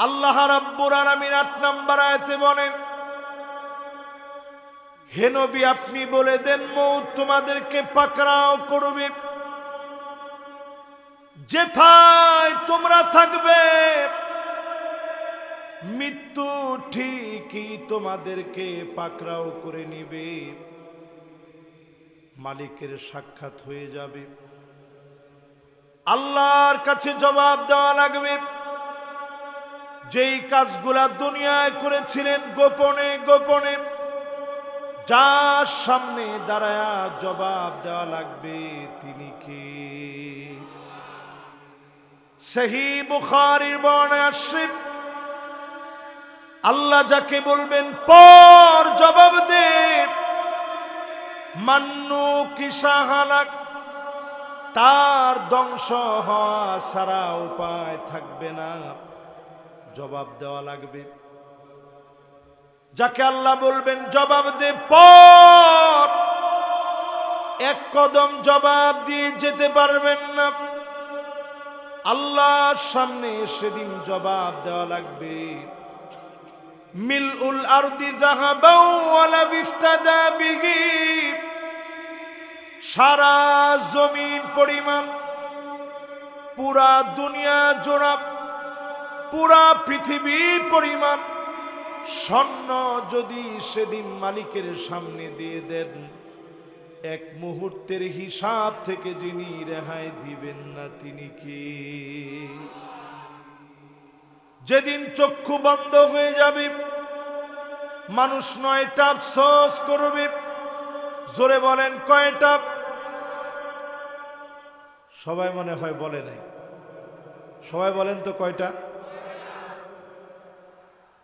আল্লাহ রাব্বুর আলামিন আট নাম্বার আয়াতে বলেন, হে নবী, আপনি বলে দেন, মৌত তোমাদেরকে পাকড়াও করবে। যেথায় তোমরা থাকবে, মৃত্যু ঠিকই তোমাদেরকে পাকড়াও করে নিবে। মালিকের সাক্ষাৎ হয়ে যাবে। আল্লাহর কাছে জবাব দেওয়া লাগবে যেই কাজগুলা দুনিয়ায় করেছিলেন গোপনে গোপনে, যার সামনে দাঁড়ায়া জবাব দেওয়া লাগবে তিনি কে? সেহি বুখারির বর্ণে আসছে, আল্লাহ যাকে বলবেন, পর জবাব দে। মান্নু কিসা হালাক, তার ধ্বংস হওয়া সারা উপায় থাকবে না। জবাব দেওয়া লাগবে। যাকে আল্লাহ বলবেন, জবাব দে, পর। এক কদম জবাব দিয়ে যেতে পারবেন না। আল্লাহর সামনে সেদিন জবাব দেওয়া লাগবে। মিল উল বিফতাদা সারা জমিন পরিমাণ, পুরা দুনিয়া জোড়া পুরা পৃথিবীর পরিমাণ স্বর্ণ যদি সেদিন মালিকের সামনে দিয়ে দেন, এক মুহূর্তের হিসাব থেকে যিনি রেহাই দিবেন না তিনি কি? যেদিন চক্ষু বন্ধ হয়ে যাবে, মানুষ নয়টা আফসোস করবে। জোরে বলেন কয়টা? সবাই মনে হয় বলে নাই। সবাই বলেন তো কয়টা?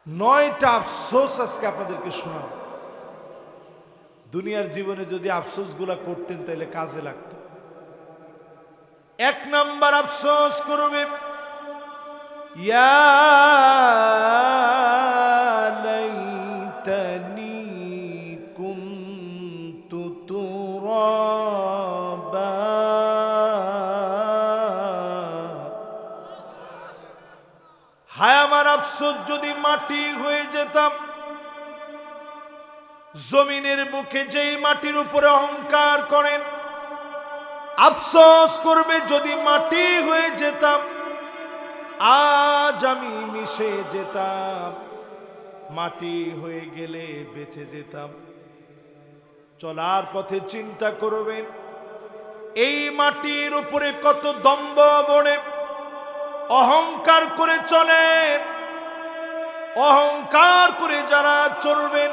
নয়টা আফসোস আজকে আপনাদেরকে শোনাব। দুনিয়ার জীবনে যদি আফসোসগুলা করতেন তাহলে কাজে লাগত। এক নাম্বার আফসোস করবে, ইয়া আফসোস যদি মাটি হয়ে যেতাম, জমিনের বুকে যেই মাটির উপরে অহংকার করেন, আফসোস করবে যদি মাটি হয়ে যেতাম, আজ আমি মিশে যেতাম, মাটি হয়ে গেলে বেঁচে যেতাম। চলার পথে চিন্তা করবেন, এই মাটির উপরে কত দম্ব বনে অহংকার করে চলেন। অহংকার করে যারা চলবেন,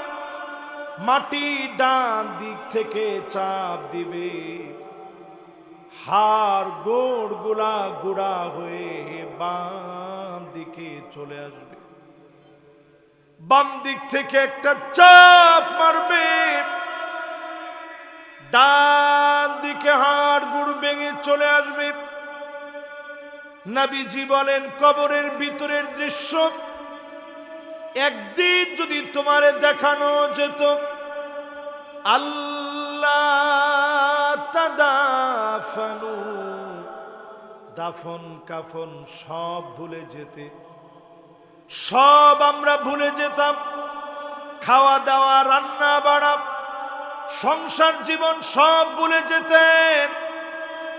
মাটি ডান দিক থেকে চাপ দিবে। হাড় গোড়গুলা গুড়া হয়ে বাম দিকে চলে আসবে। বাম দিক থেকে একটা চাপ মারবে। ডান দিকে হাড় গুড় ভেঙে চলে আসবে। নাবিজি বলেন, কবরের ভিতরের দৃশ্য একদিন যদি তোমারে দেখানো যেত, আল্লাহ দাফন কাফন সব ভুলে যেতে। সব আমরা ভুলে যেতাম। খাওয়া দাওয়া, রান্না বাড়া, সংসার জীবন সব ভুলে যেতেন।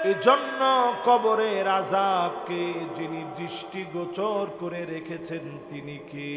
এজন্য কবরের আজাবকে যিনি দৃষ্টিগোচর করে রেখেছেন তিনি কে?